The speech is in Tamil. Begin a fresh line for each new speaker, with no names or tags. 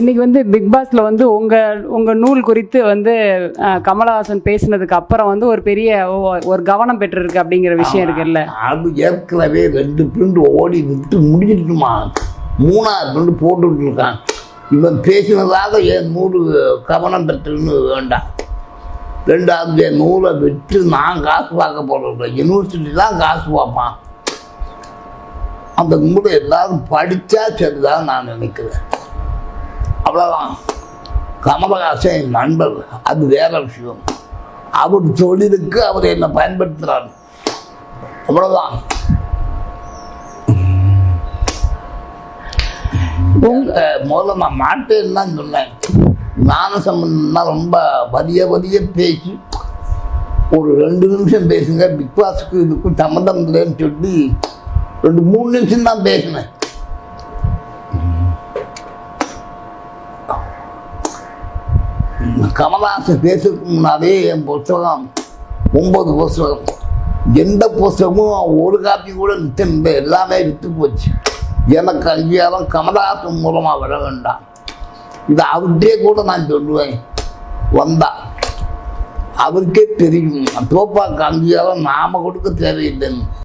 இன்னைக்கு வந்து பிக் பாஸ்ல வந்து உங்க உங்க நூல் குறித்து வந்து கமலஹாசன் பேசினதுக்கு அப்புறம் வந்து ஒரு பெரிய ஒரு கவனம் பெற்றிருக்கு அப்படிங்கிற விஷயம் இருக்குல்ல?
அது ஏற்கனவே ரெண்டு பிரிண்ட் ஓடி விட்டு முடிஞ்சிட்டுமா? மூணாவது பிரிண்ட் போட்டுட்டு இருக்கான் இவன் பேசினதாக என் நூறு கவனம் பெற்றுன்னு வேண்டாம். ரெண்டாவது என் நூலை விட்டு நான் காசு பார்க்க போகிறேன் யூனிவர்சிட்டி தான் காசு பார்ப்பான். அந்த நூலை எல்லாரும் படித்தா சரிதான் நான் நினைக்கிறேன். அவ்வளோதான் கமலஹாசன் என் நண்பர். அது வேற விஷயம். அவர் தொழிலுக்கு அவர் என்னை பயன்படுத்துகிறார் அவ்வளோதான் உங்க முதல்ல நான் மாட்டேன்னு தான் சொன்னேன். ஞான சம்பந்தம்னா ரொம்ப வலிய வலிய பேசி ஒரு ரெண்டு நிமிஷம் பேசுங்க. பிக் பாஸுக்கு இதுக்கும் சம்மந்தம் இல்லைன்னு சொல்லி ரெண்டு மூணு நிமிஷம் தான் பேசினேன். கமலஹாசன் பேசுறதுக்கு முன்னாலே என் புஸ்தகம் ஒன்பது புஸ்தகம் எந்த புஸ்தகமும் ஒரு காப்பி கூட நிச்சயம் எல்லாமே விற்று போச்சு. எனக்கு அங்கீகாரம் கமலஹாசன் மூலமாக வர வேண்டாம். இது அவர்கிட்டே கூட நான் சொல்லுவேன். வந்தா. அவருக்கே தெரியும். தோப்பாக்கு அங்கீகாரம் நாம கொடுக்க தேவையில்லைன்னு.